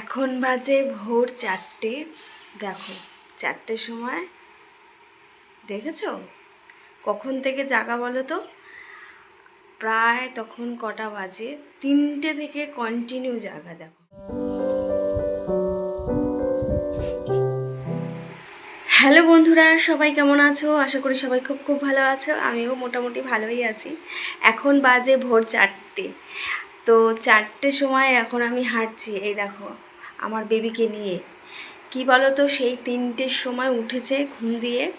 এখন বাজে ভোর চারটে। দেখো, চারটের সময়, দেখেছ? কখন থেকে জাগা বলো তো? প্রায় তখন কটা বাজে। তিনটে থেকে কন্টিনিউ জাগা, দেখো। হ্যালো বন্ধুরা, সবাই কেমন আছো? আশা করি সবাই খুব খুব ভালো আছো। আমিও মোটামুটি ভালোই আছি। এখন বাজে ভোর চারটে। তো চারটের সময় এখন আমি হাঁটছি, এই দেখো, আমার বেবিকে নিয়ে। কি বলো তো সেই তিনটের সময় উঠেছে ঘুম দিয়ে।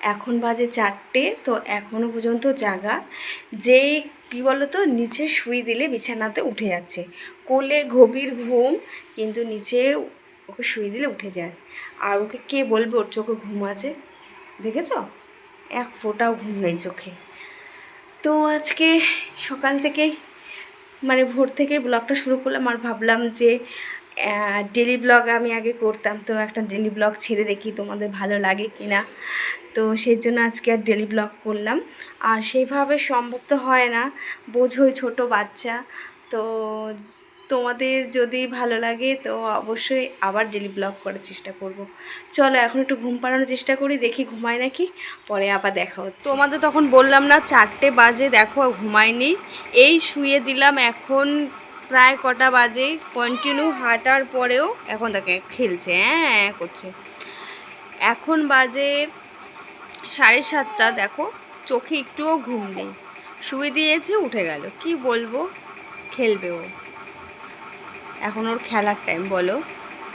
এখন বাজে চারটে, তো এখনও পর্যন্ত জাগা। যে কি বলো তো নিচে শুই দিলে বিছানাতে উঠে যাচ্ছে। কোলে গভীর ঘুম, কিন্তু নিচে ওকে শুই দিলে উঠে যায়। আর ওকে কে বলবে, ওর চোখে ঘুম আছে? দেখেছ? এক ফোঁটাও ঘুম নেই চোখে। তো আজকে সকাল থেকেই মানে ভোর থেকে ব্লগটা শুরু করলাম আর ভাবলাম যে ডেলি ব্লগ আমি আগে করতাম। তো একটা ডেলি ব্লগ ছেড়ে দেখি তোমাদের ভালো লাগে কি না তো সেই জন্য আজকে আর ডেলি ব্লগ করলাম। আর সেইভাবে সম্ভব তো হয় না। বোঝোই ছোট বাচ্চা। তো তোমাদের যদি ভালো লাগে, তো অবশ্যই আবার ডেলি ব্লগ করার চেষ্টা করব। চলো, এখন একটু ঘুম পাড়ানোর চেষ্টা করি, দেখি ঘুমায় নাকি? পরে আবার দেখা হচ্ছে। তোমাদের তখন বললাম না, চারটে বাজে, দেখো, ঘুমায়নি। এই শুয়ে দিলাম এখন প্রায় কটা বাজে কন্টিনিউ হাঁটার পরেও এখন তাকে খেলছে হ্যাঁ করছে। এখন বাজে সাড়ে সাতটা, দেখো, চোখে একটুও ঘুম নেই। শুয়ে দিয়েছে, উঠে গেল, কি বলব? খেলবে ও। এখন ওর খেলার টাইম বলো।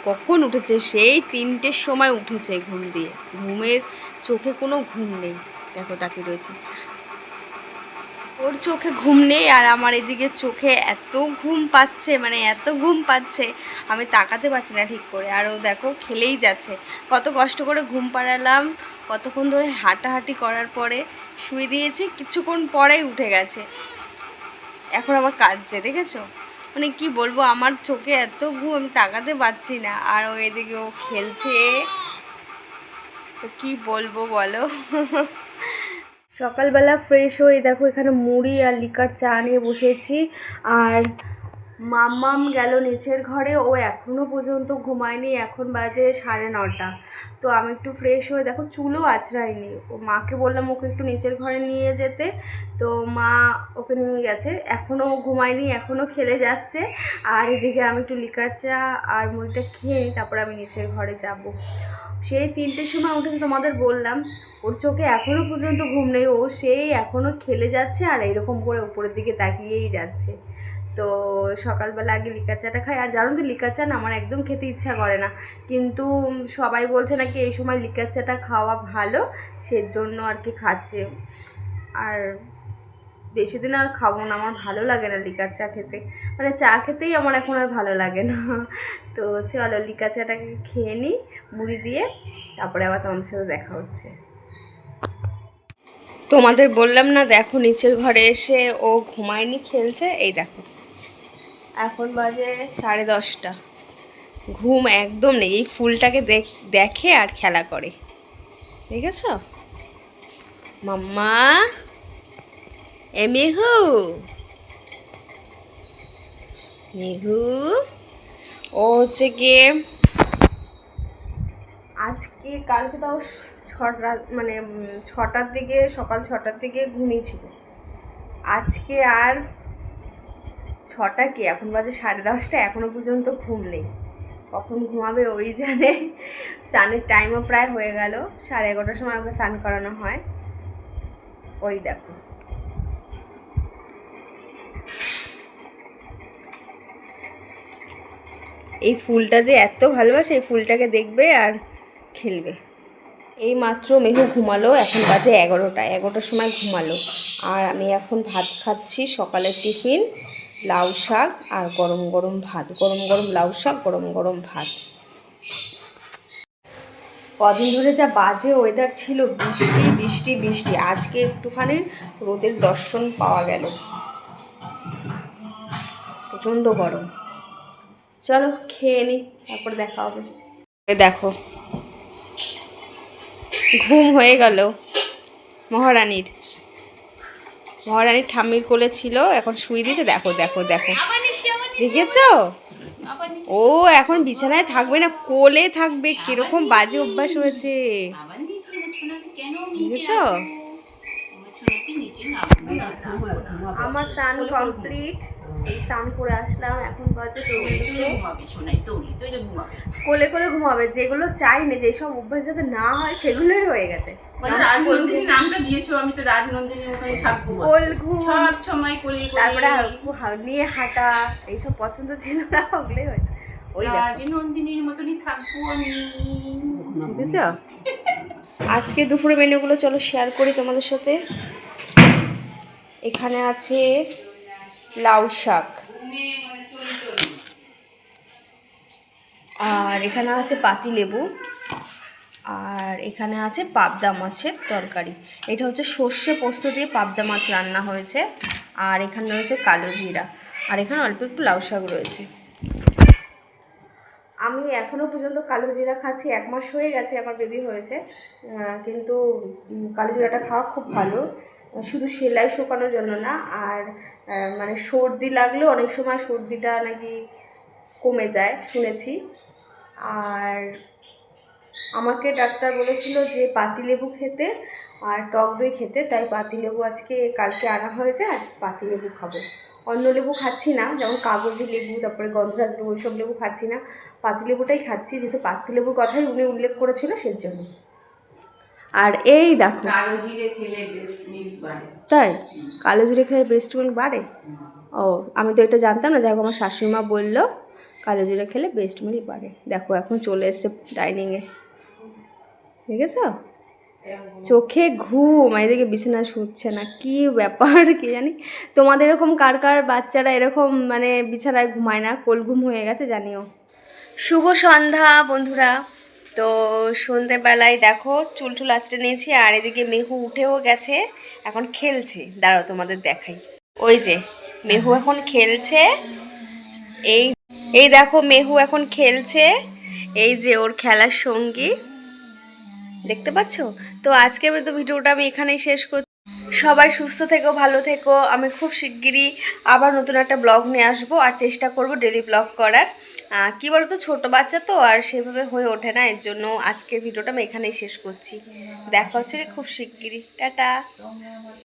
কখন উঠেছে? সেই তিনটের সময় উঠেছে ঘুম দিয়ে। ঘুমের চোখে কোনো ঘুম নেই। দেখো তাকে রয়েছে। ওর চোখে ঘুম নেই আর আমার এদিকে চোখে এত ঘুম পাচ্ছে মানে এত ঘুম পাচ্ছে, আমি তাকাতে পারছি না ঠিক করে। আর ও দেখো, খেলেই যাচ্ছে। কত কষ্ট করে ঘুম পাড়ালাম। কতক্ষণ ধরে হাঁটাহাঁটি করার পরে শুয়ে দিয়েছি, কিছুক্ষণ পরেই উঠে গেছে। এখন আবার কাঁদছে, দেখেছ? মানে কি বলব, আমার চোখে এত ঘুম আমি তাকাতে পারছি না। আর ও এদিকে ও খেলছে। তো কি বলব বলো? সকালবেলা ফ্রেশ হয়ে দেখো এখানে মুড়ি আর লিকার চা নিয়ে বসেছি। আর মাম্মাম গেল নিচের ঘরে। ও এখনও পর্যন্ত ঘুমায়নি, এখন বাজে সাড়ে নটা। তো আমি একটু ফ্রেশ হয়ে, দেখো চুলও আছড়াইনি ও মাকে বললাম ওকে একটু নিচের ঘরে নিয়ে যেতে। তো মা ওকে নিয়ে গেছে। এখনও ঘুমায়নি এখনও খেলে যাচ্ছে। আর এদিকে আমি একটু লিকার চা আর মুড়িটা খেয়ে তারপরে আমি নিচের ঘরে যাব। সেই তিনটের সময় উঠেছে তোমাদের বললাম, ওর চোখে এখনও পর্যন্ত ঘুম নেই। ও সেই এখনও খেলে যাচ্ছে আর এরকম করে উপরের দিকে তাকিয়েই যাচ্ছে। তো সকালবেলা আগে লিকা চাটা খাই। আর জানো তো লিকা চা না আমার একদম খেতে ইচ্ছা করে না। কিন্তু সবাই বলছে নাকি এই সময় লিকা চাটা খাওয়া ভালো, সেজন্য আর কি খাচ্ছে। আর বেশি দিন আর খাব না, আমার ভালো লাগে না লিকার চা খেতে। মানে চা খেতেই আমার এখন আর ভালো লাগে না। তো চলো লিকা চাটাকে খেয়ে নিই, মুড়ি দিয়ে, তারপরে আবার তোমাদের সাথে দেখা হচ্ছে। তোমাদের বললাম না, দেখো নিচের ঘরে এসে ও ঘুমায়নি, খেলছে, এই দেখো। এখন বাজে সাড়ে দশটা। ঘুম একদম নেই, এই ফুলটাকে দেখ- আর খেলা করে। দেখেছ? মাম্মা? এ মেহু? মেঘু ও হচ্ছে গিয়ে আজকে, কালকে তাও ছটা মানে ছটার দিকে, সকাল ছটার দিকে ঘুমিয়েছিল আজকে আর ছটা কি? এখন বাজে সাড়ে দশটা, এখনও পর্যন্ত ঘুম নেই। কখন ঘুমাবে ওই জানে। স্নানের টাইমও প্রায় হয়ে গেল। সাড়ে এগারোটার সময় ওকে স্নান করানো হয়। ওই দেখো। এই ফুলটা যে এত ভালোবাসে, এই ফুলটাকে দেখবে আর খেলবে। এই মাত্র মেহু ঘুমালো, এখন বাজে এগারোটা। এগারোটার সময় ঘুমালো। আর আমি এখন ভাত খাচ্ছি, সকালের টিফিন। লাউ শাক আর গরম গরম ভাত। গরম গরম লাউ শাক, গরম গরম ভাত। কদিন ধরে যা বাজে ওয়েদার ছিল, বৃষ্টি বৃষ্টি বৃষ্টি। আজকে একটুখানি রোদের দর্শন পাওয়া গেল। প্রচণ্ড গরম। চলো, খেয়ে নিই তারপর দেখা হবে। দেখো, ঘুম হয়ে গেল মহারানীর। মহারানীর ঠাম্মির কোলে ছিল এখন শুয়ে দিয়েছে দেখো দেখো দেখো দেখেছ ও এখন বিছানায় থাকবে না কোলে থাকবে কীরকম বাজে অভ্যাস হয়েছে দেখেছ আমার সোনাকে কেন নিচে বুঝেছ? রাখব? আমার সোনাকে নিচে নামবো না, নামবো না। আমার স্নান কমপ্লিট এই স্নান করে আসলাম এখন বাজে তো তুলে ঘুমাবে কোলে কোলে ঘুমাবে যেগুলো চাই না যেসব অভ্যাস যাতে না হয় সেগুলোই হয়ে গেছে। মানে রাজনন্দিনী নামটা দিয়েছ আমি তো রাজনন্দিনীর থাকব কোল ঘুম সব সময় কোলে তারপরে নিয়ে হাঁটা এইসব পছন্দ ছিল না ওগুলোই হয়েছে। ওই রাজনন্দিনীর মতনই থাকব আমি। বুঝেছ? আজকে দুপুরে মেনুগুলো চলো শেয়ার করি তোমাদের সাথে। এখানে আছে লাউ শাক। আর এখানে আছে পাতি লেবু। আর এখানে আছে পাবদা মাছের তরকারি। এটা হচ্ছে সর্ষে পোস্ত দিয়ে পাবদা মাছ রান্না হয়েছে। আর এখানে রয়েছে কালো জিরা। আর এখানে অল্প একটু লাউ শাক রয়েছে। আমি এখনও পর্যন্ত কালো জিরা খাচ্ছি। এক মাস হয়ে গেছে, আমার বেবি হয়েছে। কিন্তু কালো জিরাটা খাওয়া খুব ভালো। শুধু সেলাই শুকানোর জন্য না, আর মানে সর্দি লাগলে অনেক সময় সর্দিটা নাকি কমে যায়, শুনেছি। আর আমাকে ডাক্তার বলেছিল যে পাতিলেবু খেতে আর টক দই খেতে, তাই পাতিলেবু আজকে, কালকে আনা হয়েছে আর পাতিলেবু খাব। অন্য লেবু খাচ্ছি না, যেমন কাগজি লেবু, তারপরে গন্ধরাজ লেবু, ওইসব লেবু খাচ্ছি না। পাতিলেবুটাই খাচ্ছি, যেহেতু পাতিলেবুর কথাই উনি উল্লেখ করেছিল, সেজন্য। আর এই দেখো। কালো জিরে খেলে বেস্ট মিল্ক বাড়ে। তাই? কালো জিরে খেলে ব্রেস্ট মিল্ক বাড়ে? ও আমি তো এটা জানতাম না যাই হোক আমার শাশুড়িমা বলল কালো জিরে খেলে ব্রেস্ট মিল্ক বাড়ে। দেখো এখন চলে এসছে ডাইনিংয়ে দেখেছ? চোখে ঘুম এদিকে বিছানা শুচ্ছে না কি ব্যাপার কি জানি? তোমাদের এরকম কার কার বাচ্চারা এরকম মানে বিছানায় ঘুমায় না? কোল ঘুম হয়ে গেছে জানিও। শুভ সন্ধ্যা বন্ধুরা। তো সন্ধেবেলায় দেখো চুল টুল আঁচড়ে নিয়েছি আর এদিকে মেহু উঠেও গেছে। এখন খেলছে। দাঁড়াও তোমাদের দেখাই। ওই যে মেহু এখন খেলছে। এই এই দেখো মেহু এখন খেলছে। এই যে ওর খেলার সঙ্গী। দেখতে পাচ্ছ? তো আজকে আজকের তো ভিডিওটা আমি এখানেই শেষ করছি সবাই সুস্থ থেকো, ভালো থেকো। আমি খুব শিগগিরই আবার নতুন একটা ব্লগ নিয়ে আসব আর চেষ্টা করব ডেলি ব্লগ করার। কি বলতো, ছোট বাচ্চা তো আর সেভাবে হয়ে ওঠে না, এর জন্য আজকের ভিডিওটা আমি এখানেই শেষ করছি। দেখা হচ্ছে খুব শিগগিরই। টাটা।